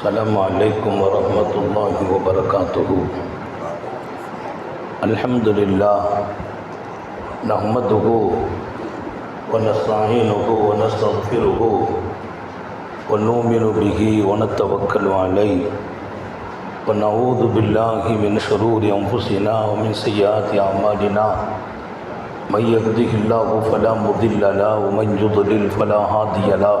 السلام عليكم ورحمة الله وبركاته. الحمد لله نحمده ونستعينه ونستغفره ونؤمن به ونتوكل عليه. ونعوذ بالله من شرور أنفسنا ومن سيئات أعمالنا. من يهده الله فلا مضل له، ومن يضلل فلا هادي له.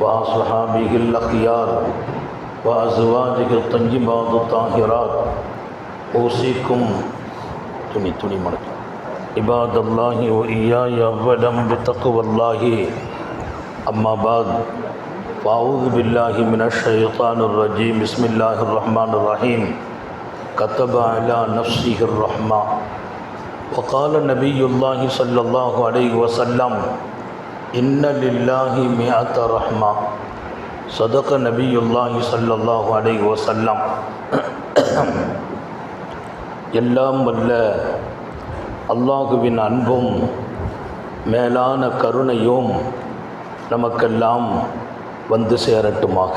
وأصحابه الأخيار وأزواجه الطيبات الطاهرات. أوصيكم. تني تني مرك عباد الله وإياي أولا بتقوى الله. أما بعد، فأعوذ بالله من الشيطان الرجيم. بسم الله الرحمن الرحيم. كتب على نفسه الرحمة. وقال نبي الله صلى الله عليه وسلم إن لله مئة رحمة صدق نبي الله صلى الله عليه وسلم எல்லாம் வல்ல அல்லாஹுவின் அன்பும் மேலான கருணையும் நமக்கெல்லாம் வந்து சேரட்டுமாக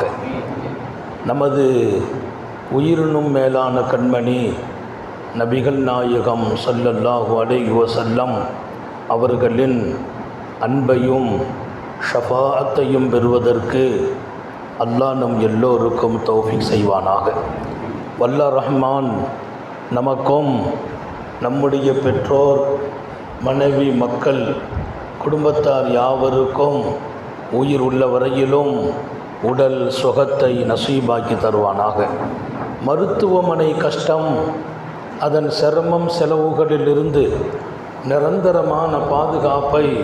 நமது உயிரினும் மேலான கண்மணி நபிகள் நாயகம் சல்லல்லாஹு அலைஹி வசல்லம் அவர்களின் அன்பையும் ஷஃபாஅத்தையும் பெறுவதற்கு அல்லாஹ் நம் எல்லோருக்கும் தௌஃபிக் செய்வானாக. வல்ல ரஹ்மான் நமக்கும் நம்முடைய பெற்றோர் மனைவி மக்கள் குடும்பத்தார் யாவருக்கும் உயிர் உள்ள வரையிலும் உடல் சுகத்தை நசீபாக்கி தருவானாக. மருத்துவமனை கஷ்டம் அதன் சிரமம் செலவுகளிலிருந்து நிரந்தரமான பாதுகாப்பை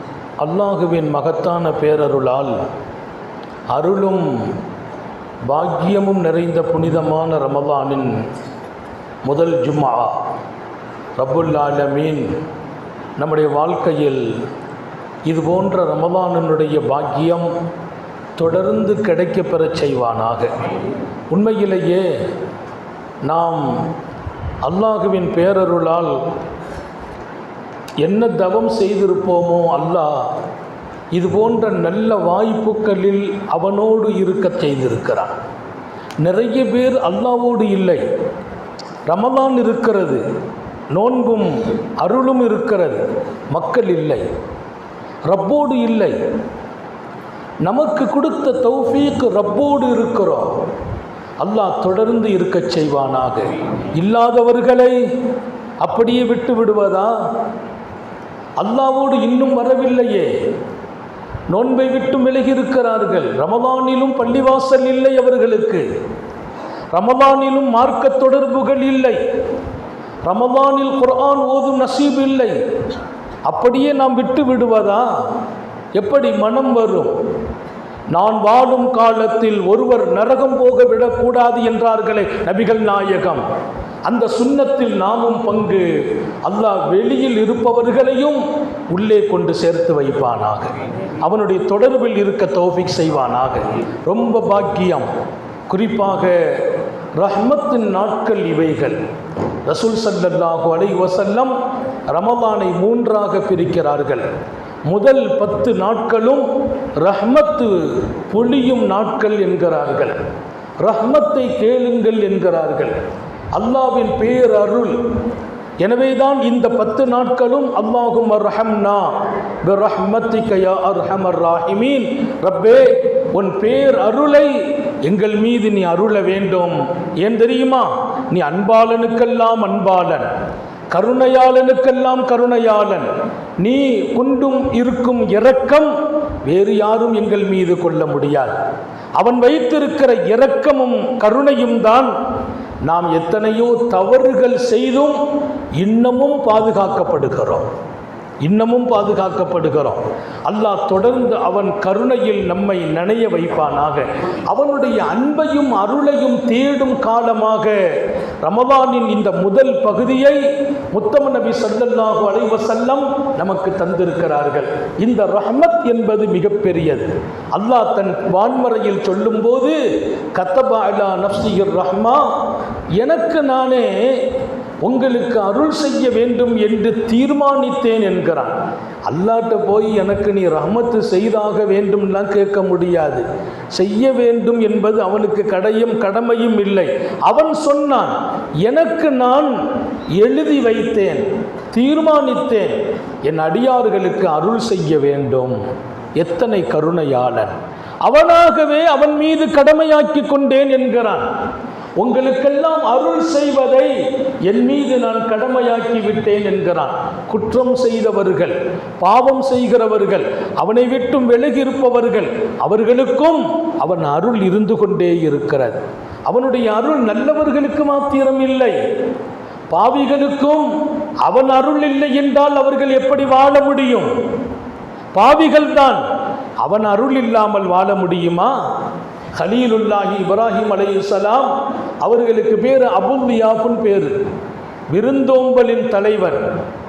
அல்லாஹுவின் மகத்தான பேரருளால் அருளும் பாக்கியமும் நிறைந்த புனிதமான ரமலானின் முதல் ஜும்மா. ரபுல்லாலமீன் நம்முடைய வாழ்க்கையில் இது போன்ற ரமலானினுடைய பாக்கியம் தொடர்ந்து கிடைக்கப்பெறச் செய்வானாக. உண்மையிலேயே நாம் அல்லாஹுவின் பேரருளால் என்ன தவம் செய்திருப்போமோ அல்லாஹ் இது போன்ற நல்ல வாய்ப்புகளில் அவனோடு இருக்க செய்திருக்கிறான். நிறைய பேர் அல்லாவோடு இல்லை. ரமலான் இருக்கிறது நோன்பும் அருளும் இருக்கிறது மக்கள் இல்லை ரப்போடு இல்லை. நமக்கு கொடுத்த தௌஃபீக்கு ரப்போடு இருக்கிறோம். அல்லாஹ் தொடர்ந்து இருக்கச் செய்வானாக. இல்லாதவர்களை அப்படியே விட்டு விடுவதா? அல்லாவோடு இன்னும் வரவில்லையே. நோன்பை விட்டு விலகி இருக்கிறார்கள் ரமதானிலும் பள்ளிவாசல் இல்லை அவர்களுக்கு. ரமதானிலும் மார்க்க தொடர்புகள் இல்லை. ரமதானில் குர்ஆன் ஓதும் நசீப் இல்லை. அப்படியே நாம் விட்டு விடுவதா? எப்படி மனம் வரும்? நான் வாழும் காலத்தில் ஒருவர் நரகம் போக விடக்கூடாது என்றார்களே நபிகள் நாயகம். அந்த சுண்ணத்தில் நாமும் பங்கு. அல்லாஹ் வெளியில் இருப்பவர்களையும் உள்ளே கொண்டு சேர்த்து வைப்பானாக. அவனுடைய தொடர்பில் இருக்க தௌஃபிக் செய்வானாக. ரொம்ப பாக்கியம். குறிப்பாக ரஹ்மத்தின் நாட்கள் இவைகள். ரசூல் சல்லல்லாஹு அலை வசல்லம் ரமதானை மூன்றாக பிரிக்கிறார்கள். முதல் பத்து நாட்களும் ரஹ்மத்து பொழியும் நாட்கள் என்கிறார்கள். ரஹ்மத்தை கேளுங்கள் என்கிறார்கள். அல்லாவின் பேரருள் எனவேதான் இந்த பத்து நாட்களும் அல்லாஹும் ரஹம்னா பிரஹ்மத்திக அர்ஹமர் ராஹிமீன். ரப்பே உன் பேர் அருளை எங்கள் மீது நீ அருள வேண்டும். ஏன் தெரியுமா? நீ அன்பாளனுக்கெல்லாம் அன்பாளன். கருணையாளனுக்கெல்லாம் கருணையாளன். நீ கொண்டும் இருக்கும் இரக்கம் வேறு யாரும் எங்கள் மீது கொள்ள முடியாது. அவன் வைத்திருக்கிற இரக்கமும் கருணையும் தான் நாம் எத்தனையோ தவறுகள் செய்தும் இன்னமும் பாதுகாக்கப்படுகிறோம். இன்னமும் பாதுகாக்கப்படுகிறோம். அல்லாஹ் தொடர்ந்து அவன் கருணையில் நம்மை நனைய வைப்பானாக. அவனுடைய அன்பையும் அருளையும் தேடும் காலமாக ரமதானின் இந்த முதல் பகுதியை முத்தம நபி சல்லல்லாஹு அலைவ செல்லம் நமக்கு தந்திருக்கிறார்கள். இந்த ரஹமத் என்பது மிகப்பெரியது. அல்லாஹ் தன் வான்மறையில் சொல்லும்போது கத்தபா அலா நப்சியர் ரஹ்மா எனக்கு நானே உங்களுக்கு அருள் செய்ய வேண்டும் என்று தீர்மானித்தேன் என்கிறான். அல்லாட்ட போய் எனக்கு நீ ரஹமத்து செய்தாக வேண்டும்லாம் கேட்க முடியாது. செய்ய வேண்டும் என்பது அவனுக்கு கடையும் கடமையும் இல்லை. அவன் சொன்னான் எனக்கு நான் எழுதி வைத்தேன் தீர்மானித்தேன். என் அடியார்களுக்கு அருள் செய்ய வேண்டும். எத்தனை கருணையாளன். அவனாகவே அவன் மீது கடமையாக்கி கொண்டேன் என்கிறான். உங்களுக்கெல்லாம் அருள் செய்வதை என் மீது நான் கடமையாக்கி விட்டேன் என்கிறான் குற்றம் செய்தவர்கள் பாவம் செய்கிறவர்கள் அவனை விட்டும் விலகியிருப்பவர்கள் அவர்களுக்கும் அவன் அருள் இருந்து கொண்டே இருக்கிறது. அவனுடைய அருள் நல்லவர்களுக்கு மாத்திரம் இல்லை. பாவிகளுக்கும் அவன் அருள் இல்லை என்றால் அவர்கள் எப்படி வாழ முடியும்? பாவிகள்தான் அவன் அருள் இல்லாமல் வாழ முடியுமா? ஹலீலுல்லாஹி இப்ராஹிம் அலையுசலாம் அவர்களுக்கு பேர் அபுல்லியாஃபுன் பேர். விருந்தோம்பலின் தலைவர்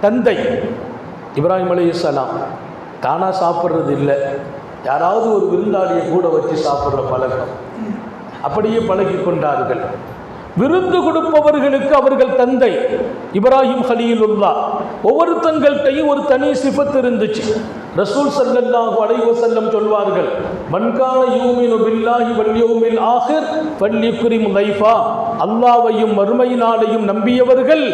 தந்தை இப்ராஹிம் அலையுசலாம் தானாக சாப்பிட்றது இல்லை. யாராவது ஒரு விருந்தாளியை கூட வச்சு சாப்பிட்ற பழக்கம். அப்படியே பழகி கொண்டார்கள். விருந்து கொடுப்பவர்களுக்கு அவர்கள் தந்தை இப்ராஹிம் ஹலீலுல்லா. ஒவ்வொருத்தங்கள்கிட்டையும் ஒரு தனி சிபத்து இருந்துச்சு. ரசூல் சல்லல்லாஹு அலைஹி வஸல்லம் சொல்வார்கள் மன்கான யூமினு பில்லாஹி வல் யௌமில் ஆஹிர் ஃபல்யுக்ரிம் லைஃபா அல்லாவையும் மறுமையினாலையும் நம்பியவர்கள்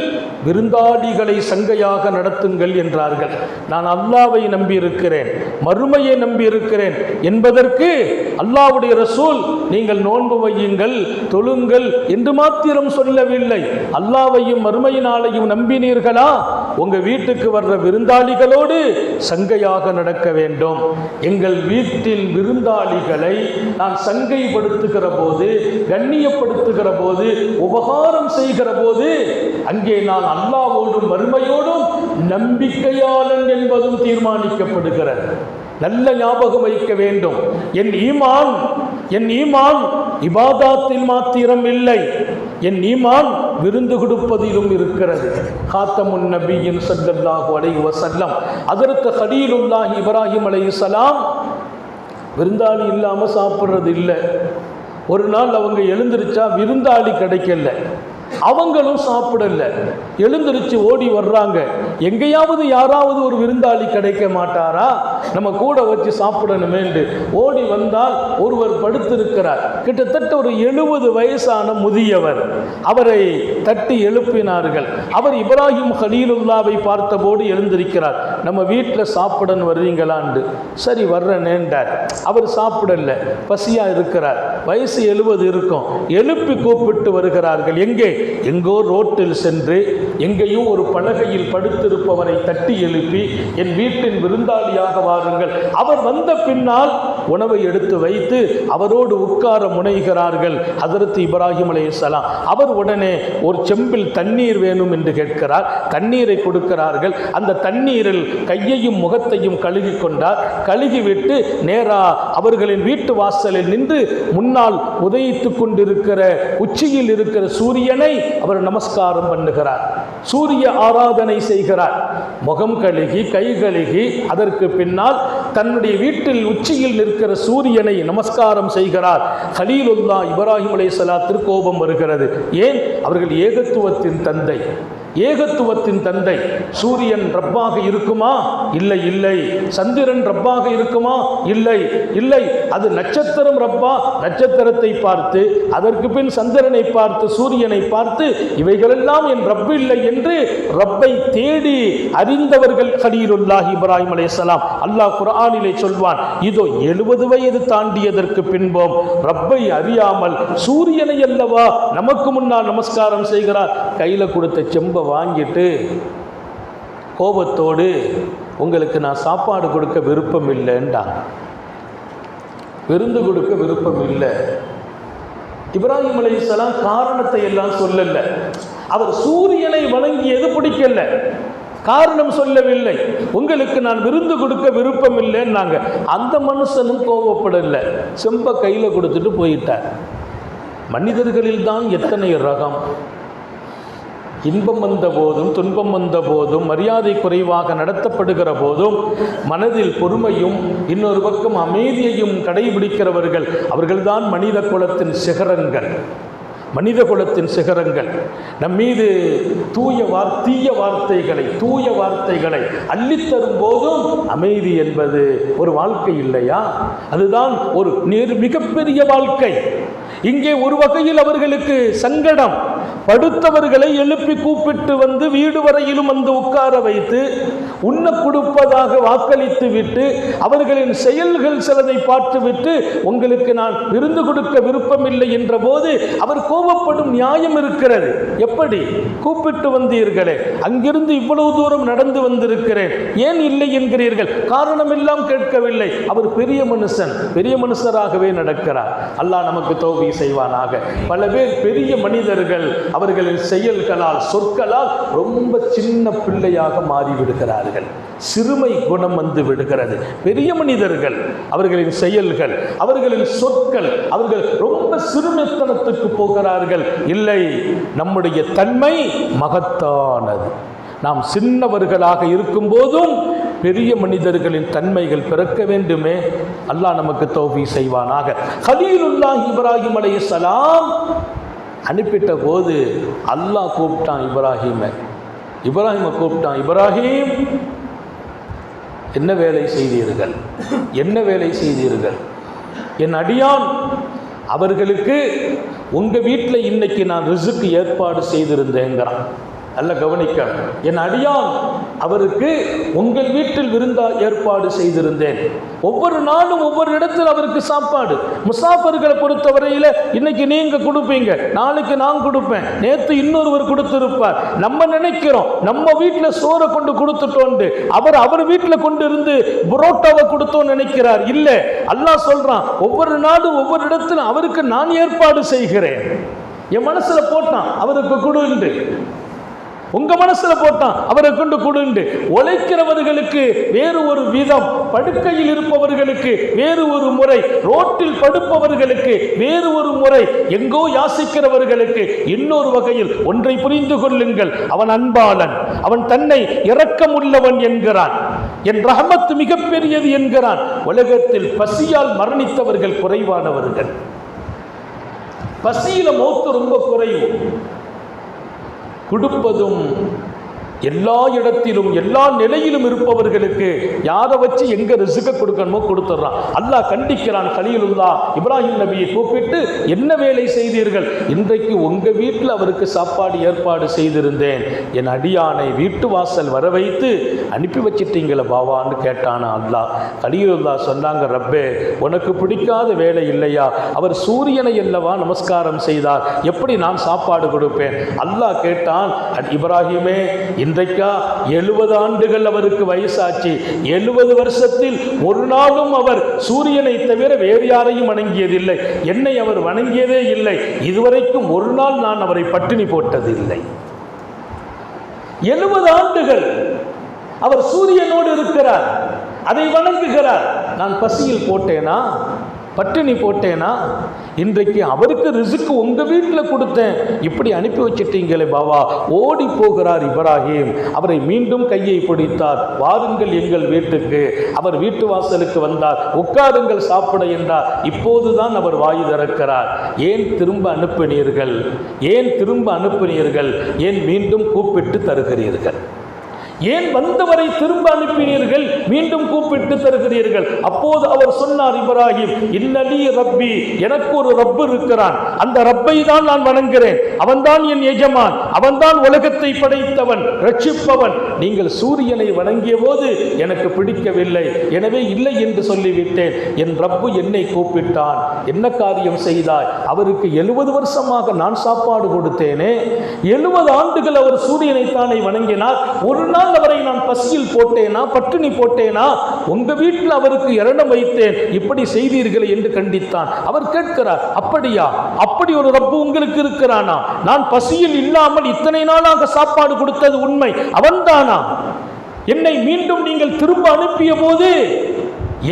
விருந்தாளிகளை சங்கையாக நடத்துங்கள் என்றார்கள். நான் அல்லாவை நம்பியிருக்கிறேன் மறுமையை நம்பியிருக்கிறேன் என்பதற்கு அல்லாஹ்வுடைய ரசூல் நீங்கள் நோன்பு வையுங்கள் தொழுங்கள் என்று மாத்திரம் சொல்லவில்லை. அல்லாவையும் மறுமையினாலையும் நம்பினீர்களா? உங்க வீட்டுக்கு வர்ற விருந்தாளிகளோடு சங்கையாக நடக்க வேண்டும். எங்கள் வீட்டில் விருந்தாளிகளை நான் சங்கைப்படுத்துகிற போது கண்ணியப்படுத்துகிற போது உபகாரம் செய்கிற போது அங்கே நான் அல்லாவோடும் வறுமையோடும் நம்பிக்கையாளன் என்பதும் தீர்மானிக்கப்படுகிறது. நல்ல ஞாபகம் வைக்க வேண்டும். என் ஈமான் என் ஈமான் இபாதாத்தில் மாத்திரம் இல்லை. என் ஈமான் விருந்து கொடுப்பதிலும் இருக்கிறது. காத்தமுன் நபியின் சல்லல்லாஹு அலைஹி வஸல்லம். அதற்கு ஹலீலுல்லாஹி இப்ராஹிம் சலாம் விருந்தாளி இல்லாமல் சாப்பிட்றது இல்லை. ஒரு நாள் அவங்க எழுந்திருச்சா விருந்தாளி கிடைக்கல. அவங்களும் சாப்பிடல. எழுந்திருச்சு ஓடி வர்றாங்க. எங்கேயாவது யாராவது ஒரு விருந்தாளி கிடைக்க மாட்டாரா? நம்ம கூட வச்சு சாப்பிடணுமேண்டு ஓடி வந்தால் ஒருவர் படுத்திருக்கிறார். கிட்டத்தட்ட ஒரு எழுபது வயசான முதியவர். அவரை தட்டி எழுப்பினார்கள். அவர் இப்ராஹிம் ஹலீலுல்லாவை பார்த்தபோது எழுந்திருக்கிறார். நம்ம வீட்டில் சாப்பிடன்னு வருவீங்களாண்டு சரி வர்றேனேண்டார் அவர் சாப்பிடல. பசியா இருக்கிறார். வயசு எழுபது இருக்கும். எழுப்பி கூப்பிட்டு வருகிறார்கள். எங்கே? எங்கோ ரோட்டில் சென்று எங்கேயும் ஒரு பலகையில் படுத்து படுத்திருப்பவரை தட்டி எழுப்பி என் வீட்டின் விருந்தாளியாக வாருங்கள். அவர் வந்த பின்னால் உணவை எடுத்து வைத்து அவரோடு உட்கார முனைகிறார்கள் அதற்கு இப்ராஹிம் அலைஹிஸ்ஸலாம் அவர் உடனே ஒரு செம்பில் தண்ணீர் வேணும் என்று கேட்கிறார். தண்ணீரை கொடுக்கிறார்கள். அந்த தண்ணீரில் கையையும் முகத்தையும் கழுகி கொண்டார். கழுகிவிட்டு நேரா அவர்களின் வீட்டு வாசலில் நின்று முன்னால் உதயித்து கொண்டிருக்கிற உச்சியில் இருக்கிற சூரியனை அவர் நமஸ்காரம் பண்ணுகிறார். சூரிய ஆராதனை செய்கிறார். முகம் கழுகி கை கழுகி அதற்கு பின்னால் தன்னுடைய வீட்டில் உச்சியில் நிற்கிற சூரியனை நமஸ்காரம் செய்கிறார். ஹலீலுல்லா இப்ராஹிம் அலைஹிஸ்ஸலாத்திற்கு கோபம் வருகிறது. ஏன்? அவர்கள் ஏகத்துவத்தின் தந்தை. ஏகத்துவத்தின் தந்தை சூரியன் ரப்பாக இருக்குமா? இல்லை இல்லை. சந்திரன் ரப்பாக இருக்குமா? இல்லை இல்லை. அது நட்சத்திரம் ரப்பா. நட்சத்திரத்தை பார்த்து அதற்கு பின் சந்திரனை பார்த்து சூரியனை பார்த்து இவைகளெல்லாம் என் ரப்பு இல்லை என்று ரப்பை தேடி அறிந்தவர்கள் கலீலுல்லாஹி இப்ராஹிம் அலைஹிஸ்ஸலாம் அல்லாஹ் குரானிலே சொல்வான் இதோ எழுபது வயது தாண்டியதற்கு பின்பும் ரப்பை அறியாமல் சூரியனை அல்லவா நமக்கு முன்னால் நமஸ்காரம் செய்கிறார். கையில் கொடுத்த செம்பை வாங்கிட்டு கோபத்தோடு உங்களுக்கு நான் சாப்பாடு கொடுக்க விருப்பம் இல்லைன்றாங்க விருந்து கொடுக்க விருப்பம் இல்லை இப்ராஹிம் அலிசலாம் காரணத்தை எல்லாம் சொல்லலை. அவர் சூரியனை வணங்கியது பிடிக்கல. காரணம் சொல்லவில்லை. உங்களுக்கு நான் விருந்து கொடுக்க விருப்பம் இல்லைன்னாங்க அந்த மனுஷனும் கோபப்படலை. செம்ப கையில் கொடுத்துட்டு போயிட்டார். மனிதர்களில் தான் எத்தனை ரகம்? இன்பம் வந்த போதும் துன்பம் வந்த போதும் மரியாதை குறைவாக நடத்தப்படுகிற போதும் மனதில் பொறுமையும் இன்னொரு பக்கம் அமைதியையும் கடைபிடிக்கிறவர்கள் அவர்கள்தான் மனித குலத்தின் சிகரங்கள். மனித குலத்தின் சிகரங்கள். நம் மீது தூய வார் தீய வார்த்தைகளை தூய வார்த்தைகளை அள்ளித்தரும் போதும் அமைதி என்பது ஒரு வாழ்க்கை இல்லையா? அதுதான் ஒரு நேர் மிகப்பெரிய வாழ்க்கை. இங்கே ஒரு வகையில் அவர்களுக்கு சங்கடம். படுத்தவர்களை எழுப்பி கூப்பிட்டு வந்து வீடு வரையிலும் வந்து உட்கார வைத்து உண்ண கொடுப்பதாக வாக்களித்து விட்டு அவர்களின் செயல்கள் சிலதை பார்த்துவிட்டு உங்களுக்கு நான் விருந்து கொடுக்க விருப்பமில்லை என்ற போது அவர் கோபப்படும் நியாயம் இருக்கிறது. எப்படி? கூப்பிட்டு வந்தீர்களே. அங்கிருந்து இவ்வளவு தூரம் நடந்து வந்திருக்கிறேன். ஏன் இல்லை என்கிறீர்கள்? காரணம் எல்லாம் கேட்கவில்லை. அவர் பெரிய மனுஷன். பெரிய மனுஷராகவே நடக்கிறார். அல்லாஹ் நமக்கு தோல்வி செய்வானாக. பல பேர் பெரிய மனிதர்கள் அவர்களின் செயல்களால் சொற்களால் ரொம்ப சின்ன பிள்ளையாக மாறிவிடுகிறார்கள் சிறுமை குணம் வந்து விடுகிறது. பெரிய மனிதர்கள் அவர்களின் செயல்கள் அவர்களின் சொற்கள் அவர்கள் ரொம்ப சிறுமைத்தனத்துக்கு போகிறார்கள். இல்லை நம்முடைய தன்மை மகத்தானது. நாம் சின்னவர்களாக இருக்கும் போதும் பெரிய மனிதர்களின் தன்மைகள் பிறக்க வேண்டுமே. அல்லாஹ் நமக்கு தௌஃபி செய்வானாக. ஹலீலுல்லாஹ் இப்ராஹிம் சலாம் அனுப்பிட்ட போது அல்லாஹ் கூப்பிட்டான் இப்ராஹிமை. இப்ராஹிமை கூப்பிட்டான் இப்ராஹிம் என்ன வேலை செய்தீர்கள்? என்ன வேலை செய்தீர்கள்? என் அடியான் அவர்களுக்கு உங்கள் வீட்டில் இன்னைக்கு நான் ரிசுக்கு ஏற்பாடு செய்திருந்தேங்கிறான் நல்ல கவனிக்க. என் அடியான் அவருக்கு உங்கள் வீட்டில் விருந்தா ஏற்பாடு செய்திருந்தேன். ஒவ்வொரு நாளும் ஒவ்வொரு இடத்தில் அவருக்கு சாப்பாடு. முசாஃபர்களை பொறுத்தவரையில் இன்னைக்கு நீங்க கொடுப்பீங்க. நாளைக்கு நான் கொடுப்பேன். நேற்று இன்னொருவர் கொடுத்திருப்பார். நம்ம நினைக்கிறோம். நம்ம வீட்டில் சோறை கொண்டு கொடுத்துட்டோண்டு. அவர் அவர் வீட்டில் கொண்டு இருந்து புரோட்டாவை கொடுத்தோம் நினைக்கிறார். இல்லை. அல்லாஹ் சொல்றான் ஒவ்வொரு நாளும் ஒவ்வொரு இடத்துல அவருக்கு நான் ஏற்பாடு செய்கிறேன். என் மனசில் போட்டான் அவருக்கு கொடுண்டு உங்க மனசுல போட்டான் அவரை கொண்டு கொடுண்டு. உழைக்கிறவர்களுக்கு வேறு ஒரு விதம் படுக்கையில் இருப்பவர்களுக்கு வேறு ஒரு முறை ரோட்டில் படுப்பவர்களுக்கு வேறு ஒரு முறை எங்கோ யாசிக்கிறவர்களுக்கு இன்னொரு வகையில் ஒன்றை புரிந்து கொள்ளுங்கள். அவன் அன்பாளன் அவன் தன்னை இரக்கமுள்ளவன் என்கிறான். என் ரஹமத் மிகப்பெரியது என்கிறான். உலகத்தில் பசியால் மரணித்தவர்கள் குறைவானவர்கள். பசியில மௌத்து ரொம்ப குறைவு. கொடுப்பதும் எல்லா இடத்திலும் எல்லா நிலையிலும் இருப்பவர்களுக்கு யாரை வச்சு எங்க ரிசுக்க கொடுக்கணுமோ கொடுத்துட்றான். அல்லாஹ் கண்டிக்கிறான் கலியிலுல்லா இப்ராஹிம் நபியை கூப்பிட்டு என்ன வேலை செய்தீர்கள்? இன்றைக்கு உங்க வீட்டில் அவருக்கு சாப்பாடு ஏற்பாடு செய்திருந்தேன். என் அடியானை வீட்டு வாசல் வர வைத்து அனுப்பி வச்சிட்டீங்களே பாவான்னு கேட்டானா அல்லாஹ். கலியுல்லா சொன்னாங்க ரப்பே உனக்கு பிடிக்காத வேலை இல்லையா? அவர் சூரியனை அல்லவா நமஸ்காரம் செய்தார். எப்படி நான் சாப்பாடு கொடுப்பேன்? அல்லாஹ் கேட்டான் இப்ராஹிமே இன்றைக்கா எழுபது ஆண்டுகள் அவருக்கு வயசாச்சு. எழுபது வருஷத்தில் ஒரு நாளும் அவர் சூரியனை தவிர வேறு யாரையும் வணங்கியதில்லை. என்னை அவர் வணங்கியதே இல்லை. இதுவரைக்கும் ஒரு நாள் நான் அவரை பட்டினி போட்டதில்லை. எழுபது ஆண்டுகள் அவர் சூரியனோடு இருக்கிறார். அதை வணங்குகிறார். நான் பசியில் போட்டேனா? பட்டினி போட்டேனா? இன்றைக்கு அவருக்கு ரிசுக்கு உங்கள் வீட்டில் கொடுத்தேன். இப்படி அனுப்பி வச்சிட்டீங்களே பாவா. ஓடி போகிறார் இப்ராஹிம். அவரை மீண்டும் கையை பிடித்தார். வாருங்கள் எங்கள் வீட்டுக்கு. அவர் வீட்டு வாசலுக்கு வந்தார். உட்காருங்கள் சாப்பிட என்றார். இப்போதுதான் அவர் வாய் திறக்கிறார். ஏன் திரும்ப அனுப்பினீர்கள்? ஏன் திரும்ப அனுப்பினீர்கள்? ஏன் மீண்டும் கூப்பிட்டு தருகிறீர்கள்? ஏன் வந்தவரை திரும்ப அனுப்பினீர்கள்? மீண்டும் கூப்பிட்டு தருகிறீர்கள். அப்போது அவர் சொன்னார் இப்ராஹிம் இன்னலி ரப்பி எனக்கு ஒரு ரப்பு இருக்கிறான். அந்த ரப்பை தான் நான் வணங்குகிறேன் அவன்தான் என் எஜமான். அவன்தான் உலகத்தை படைத்தவன் ரட்சிப்பவன். நீங்கள் சூரியனை வணங்கிய போது எனக்கு பிடிக்கவில்லை. எனவே இல்லை என்று சொல்லிவிட்டேன். என் ரப்பு என்னை கூப்பிட்டான். என்ன காரியம் செய்தாய்? அவருக்கு எழுபது வருஷமாக நான் சாப்பாடு கொடுத்தேனே. எழுபது ஆண்டுகள் அவர் சூரியனை தானே வணங்கினார். ஒரு நாள் அவரை நான் பசியில் போட்டேனா? பட்டினி போட்டேனா? உங்க வீட்டில் அவருக்கு இரணம் வைத்தேன். இப்படி செய்தீர்கள் என்று கண்டித்தான். அவர் கேட்கிறார் அப்படியா? அப்படி ஒரு ரப்பு உங்களுக்கு இருக்கிறானா? நான் பசியில் இல்லாமல் இத்தனை நாளாக சாப்பாடு கொடுத்தது உண்மை. அவன்தான் என்னை மீண்டும் நீங்கள் திரும்ப அனுப்பிய போது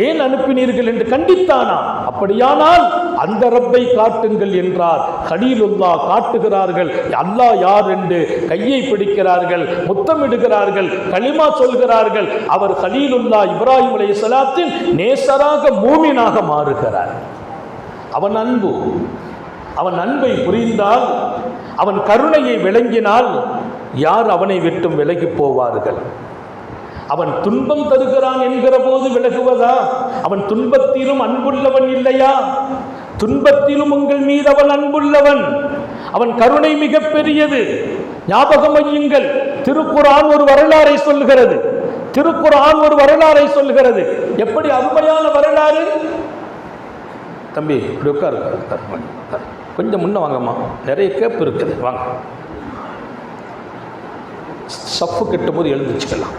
ஏன் அனுப்பினீர்கள் என்று கண்டித்தானா அப்படியானால் அந்த ரப்பை காட்டுங்கள் என்றார். ஹலீலுல்லா காட்டுகிறார்கள். அல்லாஹ் யார் என்று கையை பிடிக்கிறார்கள் முத்தமிடுகிறார்கள் களிமா சொல்கிறார்கள். அவர் ஹலீலுல்லா இப்ராஹிம் அலைஹிஸ்ஸலாத்தின் நேசராக மூமினாக மாறுகிறார். அவன் அன்பு. அவன் அன்பை புரிந்தால் அவன் கருணையை விளங்கினால் யார் அவனை விட்டும் விலகி போவார்கள்? அவன் துன்பம் தருகிறான் என்கிற போது விலகுவதா? அவன் துன்பத்திலும் அன்புள்ளவன் இல்லையா? துன்பத்திலும் உங்கள் மீது அவன் அன்புள்ளவன். அவன் கருணை மிக பெரியது. ஞாபகம் வையுங்கள் திருக்குறான் ஒரு வரலாறை சொல்கிறது திருக்குறான் ஒரு வரலாறை சொல்கிறது எப்படி அருமையான வரலாறு? தம்பி இப்படி உட்கார். கொஞ்சம் முன்ன வாங்கம்மா. நிறைய கேப் இருக்குது. வாங்க. சப்பு கட்டும் போது எழுந்திச்சுக்கலாம்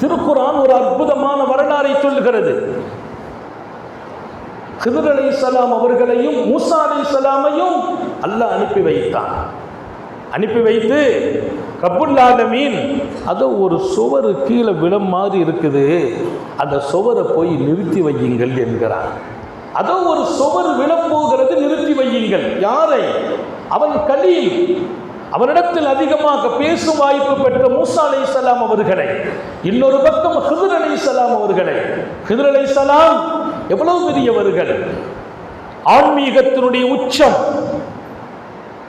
திருக்குரான் ஒரு அற்புதமான வரலாறை சொல்லுகிறது ஹிதர் சலாம் அவர்களையும் மூசா அலி சலாமையும் அல்லாஹ் அனுப்பி வைத்தான். அனுப்பி வைத்து ரப்புல்லாலமீன் அதோ ஒரு சுவர் கீழே விழம் மாதிரி இருக்குது. அந்த சுவரை போய் நிறுத்தி வையுங்கள் என்கிறான். அதோ ஒரு சுவர் விழப்போகிறது நிறுத்தி வையுங்கள். யாரை? அவன் கலீல். அவரிடத்தில் அதிகமாக பேசும் வாய்ப்பு பெற்ற மூசா அலை அவர்களை இன்னொரு பக்கம் ஹிதர் அலை அவர்களை. ஹிதர் அலை சலாம் எவ்வளவு பெரியவர்கள்? ஆன்மீகத்தினுடைய உச்சம்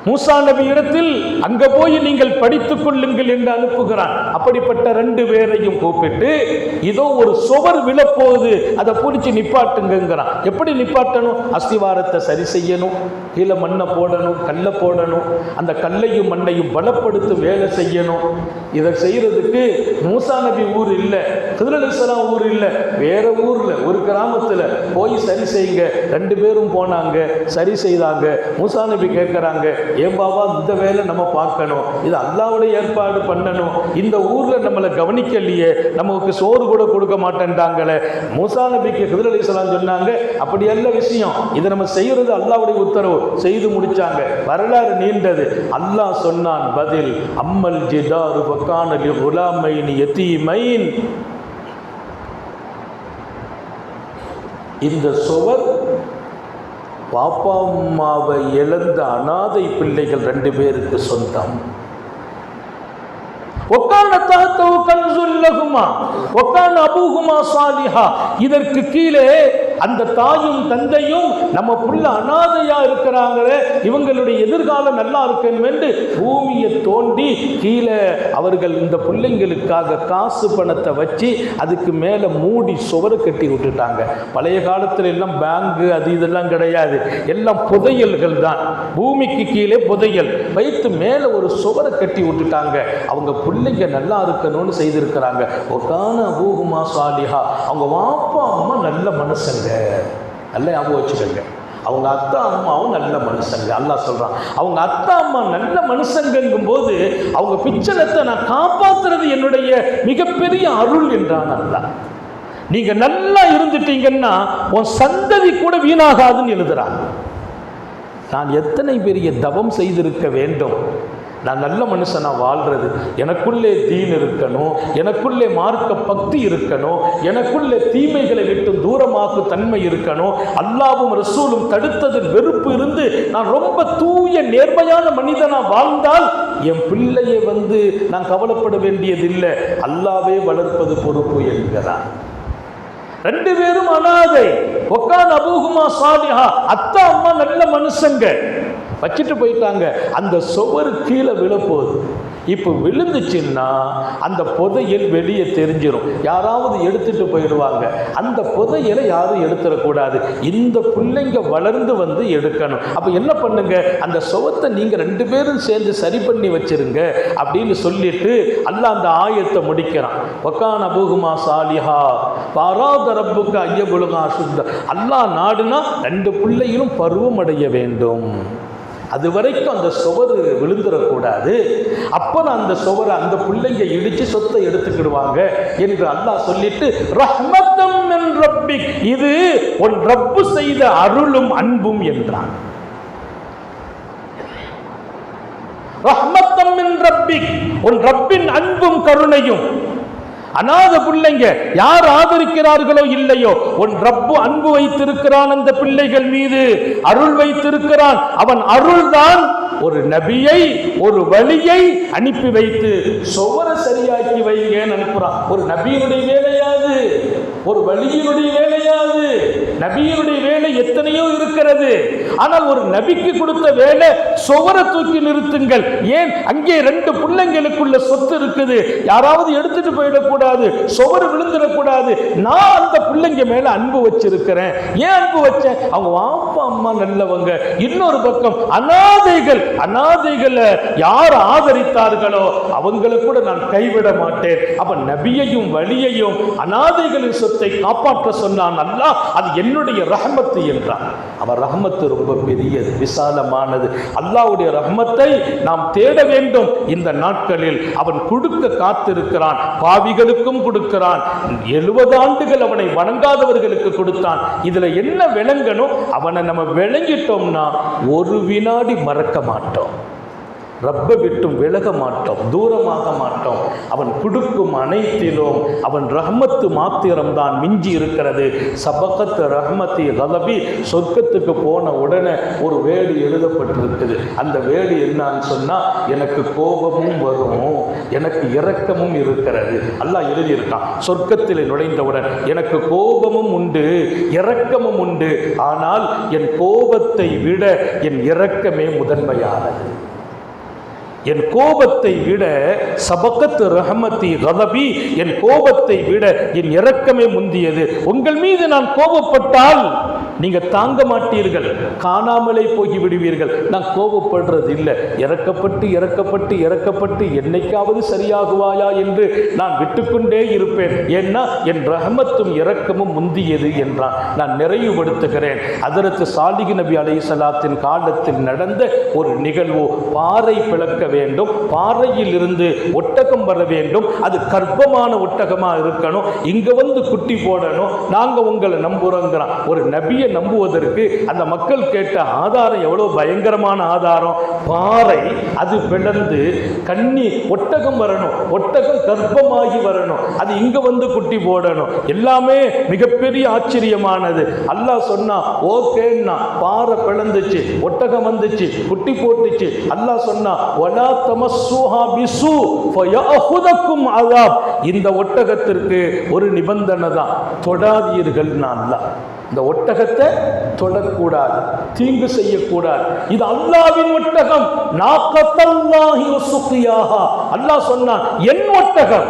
மூசா நபி இடத்தில் அங்க போய் நீங்கள் படித்துக் கொள்ளுங்கள் என்று அனுப்புகிறான். அப்படிப்பட்ட ரெண்டு பேரையும் கூப்பிட்டு இதோ ஒரு சுவர் விழப்போகுது. அதை பிடிச்சி நிப்பாட்டுங்கிறான் எப்படி நிப்பாட்டணும்? அஸ்திவாரத்தை சரி செய்யணும். கீழே மண்ணை போடணும் கல்லை போடணும். அந்த கல்லையும் மண்ணையும் பலப்படுத்தி வேலை செய்யணும். இதை செய்யறதுக்கு மூசா நபி ஊர் இல்லை. திருநெல்வேலிசலாம் ஊர் இல்லை. வேற ஊர்ல ஒரு கிராமத்தில் போய் சரி செய்யுங்க. ரெண்டு பேரும் போனாங்க சரி செய்தாங்க. மூசா நபி கேட்குறாங்க ஏன் பாபா இந்த வேலை நம்ம பார்க்கணும். இது அல்லாவுடைய ஏற்பாடு பண்ணணும். இந்த ஊரில் நம்மளை கவனிக்கலையே. நமக்கு சோறு கூட கொடுக்க மாட்டேன்ட்டாங்களே. மூசா நபிக்கு ஹிதர் அலி சொன்னாங்க அப்படி அல்ல விஷயம். இதை நம்ம செய்யறது அல்லாவுடைய உத்தரவு. செய்து முடிச்சாங்க. வரலாறு நீண்டது. அல்லாஹ் சொன்னான் பதில் அம்மல் ஜிதாரு பக்கானலி குலாமைன் எத்தீமைன் இந்த சுவர் பாப்பா அம்மாவை இழந்த அனாதை பிள்ளைகள் ரெண்டு பேருக்கு சொந்தம். ஒக்கான தாத்தவு கன்சுல்லகுமா ஒக்கான அபூகுமா சாலிஹா இதற்கு கீழே அந்த தாயும் தந்தையும் நம்ம புள்ள அனாதையா இருக்கிறாங்க இவங்களுடைய எதிர்காலம் நல்லா இருக்கணும் என்று பூமியை தோண்டி கீழே அவர்கள் இந்த பிள்ளைங்களுக்காக காசு பணத்தை வச்சு அதுக்கு மேலே மூடி சுவரை கட்டி விட்டுட்டாங்க. பழைய காலத்துல எல்லாம் பேங்கு அது இதெல்லாம் கிடையாது. எல்லாம் புதையல்கள் தான். பூமிக்கு கீழே புதையல். வைத்து மேலே ஒரு சுவரை கட்டி விட்டுட்டாங்க. அவங்க பிள்ளைங்க நல்லா இருக்கணும்னு செய்திருக்கிறாங்க. ஒக்கான பூகுமா சாலிஹா. அவங்க வாப்பா அம்மா நல்ல மனுஷங்க நல்ல ஞாபகம் வச்சுக்கோங்க. அவங்க அத்தா அம்மாவும் நல்ல மனுஷங்க. அல்லா சொல்கிறான் அவங்க அத்தா அம்மா நல்ல மனுஷங்கும் போது அவங்க பிச்சலத்தை நான் காப்பாத்துறது என்னுடைய மிகப்பெரிய அருள் என்றான் அல்லா நீங்கள் நல்லா இருந்துட்டீங்கன்னா உன் சந்ததி கூட வீணாகாதுன்னு எழுதுறான் நான் எத்தனை பெரிய தவம் செய்திருக்க வேண்டும்? நான் நல்ல மனுஷனாக வாழ்கிறது எனக்குள்ளே தீன் இருக்கணும். எனக்குள்ளே மார்க்க பக்தி இருக்கணும். எனக்குள்ளே தீமைகளை விட்டு தூரமாக்கு தன்மை இருக்கணும். அல்லாவும் ரசூலும் தடுத்ததில் வெறுப்பு இருந்து நான் ரொம்ப தூய நேர்மையான மனிதனாக வாழ்ந்தால் என் பிள்ளையை வந்து நான் கவலைப்பட வேண்டியதில்லை. அல்லாவே வளர்ப்பது பொறுப்பு என்கிறார். ரெண்டு பேரும் அனாதை. ஒக்கான் அபூகுமா சாலிஹா. அத்தா அம்மா நல்ல மனுஷங்க. வச்சுட்டு போயிட்டாங்க. அந்த சுவர் கீழே விழப்போகுது. இப்போ விழுந்துச்சுன்னா அந்த புதையல் வெளியே தெரிஞ்சிடும் யாராவது எடுத்துட்டு போயிடுவாங்க. அந்த புதையலை யாரும் எடுத்துடக்கூடாது இந்த பிள்ளைங்க வளர்ந்து வந்து எடுக்கணும். அப்போ என்ன பண்ணுங்க? அந்த சுவத்தை நீங்கள் ரெண்டு பேரும் சேர்ந்து சரி பண்ணி வச்சிருங்க அப்படின்னு சொல்லிட்டு அல்ல அந்த ஆயத்தை முடிக்கிறான். ஒக்கான் அபூகுமா சாலிஹா. பாராத ரப்புக்கு ஐயபுலுகா சுத்த அல்லாஹ் நாடுனா ரெண்டு பிள்ளைகளும் பருவம் அடைய வேண்டும். அது வரைக்கும் அந்த சுவரு விழுந்துடக்கூடாது அப்போ நான் அந்த சுவரை அந்த பிள்ளைங்க இடிச்சு சொத்தை எடுத்துக்கிடுவாங்க என்று அல்லாஹ் சொல்லிட்டு ரஹ்மத்தம் மின் ரப்பிக். இது உன் ரப்பு செய்த அருளும் அன்பும் என்றான். ரஹ்மத்தம் மின் ரப்பிக். உன் ரப்பின் அன்பும் கருணையும் அநாத பிள்ளைங்க யார் ஆதரிக்கிறார்களோ இல்லையோ உன் ரப்பு அன்பு வைத்திருக்கிறான் அந்த பிள்ளைகள் மீது. அருள் வைத்திருக்கிறான். அவன் அருள்தான் ஒரு நபியை ஒரு வழியை அனுப்பி வைத்து சுவர சரியாக்கி வைங்கன்னு அனுப்புறான். ஒரு நபியினுடைய வேலையாது. ஒரு வழியினுடைய வேலையாது. நபியினுடைய வேலை எத்தனையோ இருக்கிறது. ஆனால் ஒரு நபிக்கு கொடுத்த வேலை சுவரை தூக்கி நிறுத்துங்கள். ஏன்? அங்கே ரெண்டு பிள்ளைங்களுக்குள்ள சொத்து இருக்குது. யாராவது எடுத்துட்டு போயிடக்கூடாது. சுவர் விழுந்துடக்கூடாது. நான் அந்த பிள்ளைங்க மேல அன்பு வச்சிருக்கிறேன். ஏன் அன்பு வச்சேன் அவங்க வாப்பா அம்மா நல்லவங்க. இன்னொரு பக்கம் அனாதைகள் அனாதைகளை யார் ஆதரித்தார்களோ அவங்களை கூட நான் கைவிட மாட்டேன். அப்ப நபியையும் வழியையும் அனாதைகளின் சொத்து காப்பாற்ற சொன்னான் அல்லாஹ் அது என்னுடைய ரஹமத்து என்றான். அவர் ரஹமத்து ரொம்ப பெரியது விசாலமானது. அல்லாஹ்வுடைய ரஹமத்தை நாம் தேட வேண்டும். இந்த நாட்களில் அவன் கொடுக்க காத்திருக்கிறான் பாவிகளுக்கும் கொடுக்கிறான். எழுபது ஆண்டுகள் அவனை வணங்காதவர்களுக்கு கொடுத்தான். இதுல என்ன விளங்கணும்? அவனை நம்ம விளங்கிட்டோம்னா ஒரு வினாடி மறக்க மாட்டோம். ரப்பை விட்டும் விலக மாட்டோம் தூரமாக மாட்டோம். அவன் கொடுக்கும் அனைத்திலும் அவன் ரஹமத்து மாத்திரம்தான் மிஞ்சி இருக்கிறது. சபகத்து ரஹ்மத்தை கலபி சொர்க்கத்துக்கு போன உடனே ஒரு வேடு எழுதப்பட்டிருக்குது. அந்த வேடு என்னன்னு சொன்னால் எனக்கு கோபமும் வரும் எனக்கு இரக்கமும் இருக்கிறது. அல்லாஹ் எழுதியிருக்கான் சொர்க்கத்தில் நுழைந்தவுடன் எனக்கு கோபமும் உண்டு இரக்கமும் உண்டு. ஆனால் என் கோபத்தை விட என் இரக்கமே முதன்மையானது. என் கோபத்தை விட சபக்கத்து ரஹமத்தி கதபி என் கோபத்தை விட என் இரக்கமே முந்தியது. உங்கள் மீது நான் கோபப்பட்டால் நீங்கள் தாங்க மாட்டீர்கள் காணாமலே போய் விடுவீர்கள் நான் கோபப்படுறது இல்லை இறக்கப்பட்டு இறக்கப்பட்டு இறக்கப்பட்டு என்னைக்காவது சரியாகுவாயா என்று நான் விட்டுக்கொண்டே இருப்பேன். ஏன்னா என் ரஹமத்தும் இரக்கமும் முந்தியது என்றான். நான் நிறைவுபடுத்துகிறேன். அதற்கு சாலிகி நபி அலை சலாத்தின் காலத்தில் நடந்த ஒரு நிகழ்வு. பாறை பிளக்க வேண்டும் பாறையில் இருந்து ஒட்டகம் வர வேண்டும். அது கர்ப்பமான ஒட்டகமாக இருக்கணும். இங்கே வந்து குட்டி போடணும். நாங்கள் உங்களை நம்புறோங்கிறான். ஒரு நபியை நம்புவதற்கு அந்த மக்கள் கேட்ட ஆதாரம் எவ்வளவு பயங்கரமான ஆதாரம்? பாறை அது பிளந்து கண்ணி ஒட்டகம் வரணும். ஒட்டகம் கர்ப்பமாகி வரணும். அது இங்க வந்து குட்டி போடணும். எல்லாமே மிகப்பெரிய ஆச்சரியமானது. அல்லாஹ் சொன்னா ஓகேன்னா பாறை பிளந்துச்சு ஒட்டகம் வந்துச்சு குட்டி போட்டுச்சு. அல்லாஹ் சொன்னா வலா தமஸ்ஸுஹா பிசு ஃபயஅஹுதக்கும் அதாப் இந்த ஒட்டகத்திற்கு ஒரு நிபந்தனை தான். தொடாதீர்கள் அல்லாஹ். இந்த ஒட்டகத்தை தொடக்கூடாது தீங்கு செய்யக்கூடாது. இது அல்லாவின் ஒட்டகம். நாக்கத்தல்லாஹி அல்லாஹ் சொன்னான் என் ஒட்டகம்.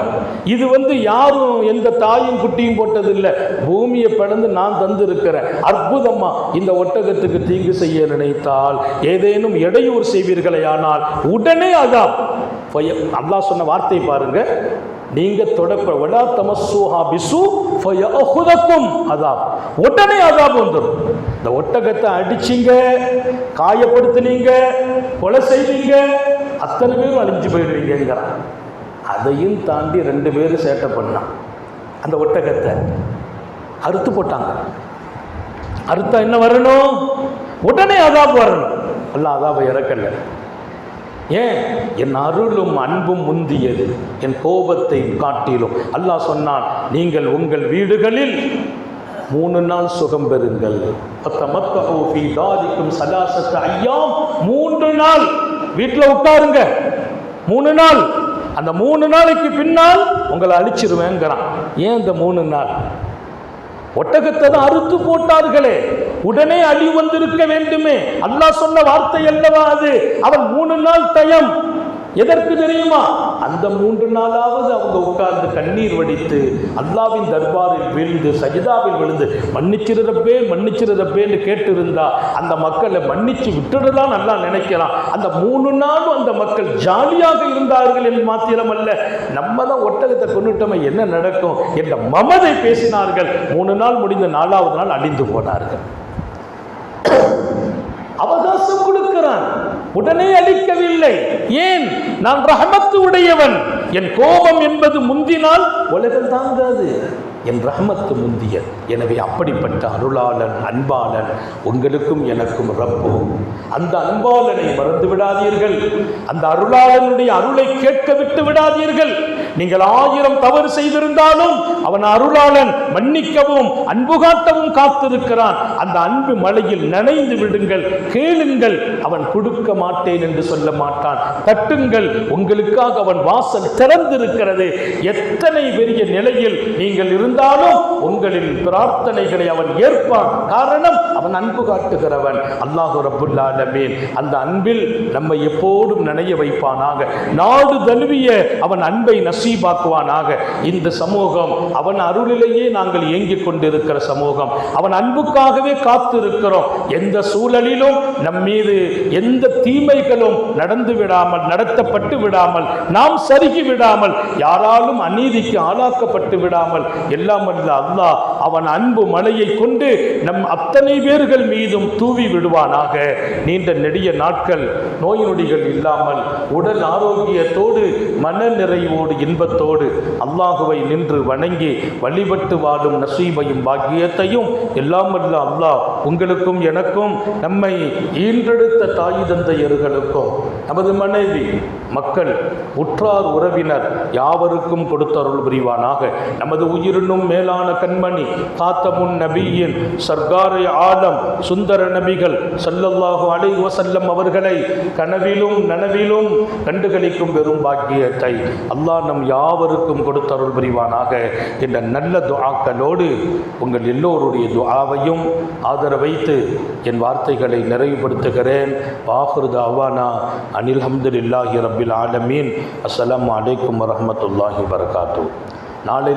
இது வந்து யாரும் எந்த தாயும் குட்டியும் போட்டது இல்லை பூமியை பிளந்து நான் தந்திருக்கிறேன். அற்புதமா இந்த ஒட்டகத்துக்கு தீங்கு செய்ய நினைத்தால் ஏதேனும் இடையூறு செய்வீர்களே ஆனால் உடனே அதான் அல்லாஹ் சொன்ன வார்த்தை பாருங்க. நீங்க தொடப்ப வலா தமசூஹா பிசு ஃபயஅஹுதக்கும் அதாப். உடனே அதாப் வந்துடும் இந்த ஒட்டகத்தை அடிச்சீங்க காயப்படுத்துனீங்க கொலை செய்வீங்க அத்தனை பேரும் அழிஞ்சு போயிடுவீங்கிறான் அதையும் தாண்டி ரெண்டு பேரும் சேட்டை பண்ணான் அந்த ஒட்டகத்தை அறுத்து போட்டாங்க. அறுத்தா என்ன வரணும்? உடனே அதாப் வரணும். எல்லாம் அதாபை இறக்கலை. ஏன்? என் அருளும் அன்பும் முந்தியது என் கோபத்தை காட்டிலும். அல்லாஹ் சொன்னான் நீங்கள் உங்கள் வீடுகளில் மூணு நாள் சுகம் பெறுங்கள். சலாசத்து ஐயாம். மூன்று நாள். வீட்டில் உட்காருங்க. மூணு நாள். அந்த மூணு நாளைக்கு பின்னால் உங்களை அழிச்சிருவேங்கிறான். ஏன் இந்த மூணு நாள்? ஒட்டகத்தை தான் அறுத்து போட்டார்களே. உடனே அழி வந்திருக்க வேண்டுமே. அல்லாஹ் சொன்ன வார்த்தை அல்லவா அது? அவன் மூணு நாள் தயம். எதற்கு தெரியுமா? அந்த மூன்று நாளாவது அவங்க உட்கார்ந்து கண்ணீர் வடித்து அல்லாவின் தர்பாரில் விழுந்து சஜிதாவில் விழுந்து மன்னிச்சிருதப்பே மன்னிச்சிருதப்பேன்னு கேட்டிருந்தா அந்த மக்களை மன்னிச்சு விட்டுடலாம் நல்லா நினைக்கலாம் அந்த மூணு நாளும் அந்த மக்கள் ஜாலியாக இருந்தார்கள் என்று மாத்திரமல்ல நம்ம தான் ஒட்டகத்தை கொண்டுட்டோமே என்ன நடக்கும் என்ற மமதை பேசினார்கள். மூணு நாள் முடிந்த நாலாவது நாள் அழிந்து போனார்கள். அவகாசம் கொடுக்கிறான். உடனே அளிக்கவில்லை. ஏன்? நான் ரஹமத்து உடையவன் என் கோபம் என்பது முந்தினால் உலகம் தாங்காது. என் ரஹமத்து முந்திய. எனவே அப்படிப்பட்ட அருளாளன் அன்பாளன் உங்களுக்கும் எனக்கும் ரப்பு. அந்த அன்பாளனை மறந்து விடாதீர்கள். அந்த அருளாளனுடைய அருளை கேட்க விட்டு விடாதீர்கள். நீங்கள் ஆயிரம் தவறு செய்திருந்தாலும் அவன் அருளாளன் மன்னிக்கவும் அன்பு காட்டவும் காத்திருக்கிறான். அந்த அன்பு மலையில் நனைந்து விடுங்கள். கேளுங்கள் அவன் கொடுக்க மாட்டேன் என்று சொல்ல மாட்டான். தட்டுங்கள் உங்களுக்காக அவன் வாசல் திறந்திருக்கிறது. எத்தனை பெரிய நிலையில் நீங்கள் இருந்து இருந்தாலும் உங்களின் பிரார்த்தனைகளை அவன் ஏற்பான் காரணம் அவன் அன்பு காட்டுகிறவன். அல்லாஹு ரபுல்லாலமீன் அந்த அன்பில் நம்மை எப்போதும் நினைய வைப்பானாக. நாடு தழுவிய அவன் அன்பை நசீபாக்குவானாக. இந்த சமூகம் அவன் அருளிலேயே நாங்கள் இயங்கிக் கொண்டிருக்கிற சமூகம். அவன் அன்புக்காகவே காத்திருக்கிறோம். எந்த சூழலிலும் நம் மீது எந்த தீமைகளும் நடந்து விடாமல் நடத்தப்பட்டு விடாமல் நாம் சருகி விடாமல் யாராலும் அநீதிக்கு ஆளாக்கப்பட்டு விடாமல் எல்லாம் அல்ல அல்லாஹ் அவன் அன்பு மலையை கொண்டு நம் அத்தனை பேர்கள் மீதும் தூவி விடுவானாக. நீண்ட நெடிய நாட்கள் நோய் நொடிகள் இல்லாமல் உடல் ஆரோக்கியத்தோடு மன நிறைவோடு இன்பத்தோடு அல்லாஹுவை நின்று வணங்கி வழிபட்டு வாழும் நசீபையும் பாக்கியத்தையும் எல்லாம் அல்ல அல்லாஹ் உங்களுக்கும் எனக்கும் நம்மை ஈன்றெடுத்த தாய் தந்தையர்களுக்கும் நமது மனைவி மக்கள் உற்றார் உறவினர் யாவருக்கும் கொடுத்தருள் புரிவானாக. நமது உயிரினும் மேலான கண்மணி காத்தமுன் நபியின் சர்க்காரை ஆலம் சுந்தர நபிகள் சல்லல்லாஹு அலை வசல்லம் அவர்களை கனவிலும் நனவிலும் கண்டுகளிக்கும் பெரும் பாக்கியத்தை அல்லாஹ் நம் யாவருக்கும் கொடுத்தருள் புரிவானாக. என்ற நல்ல துஆக்களோடு உங்கள் எல்லோருடைய துஆவையும் ஆதரவைத்து என் வார்த்தைகளை நிறைவுபடுத்துகிறேன். வாஹுருத அவானா அனில் ஹம்துலில்லாஹி ரபில் ஆலமீன். அஸ்லாம் அலைக்கும் வரமத்துல்லாஹி வரகாத்து நாளை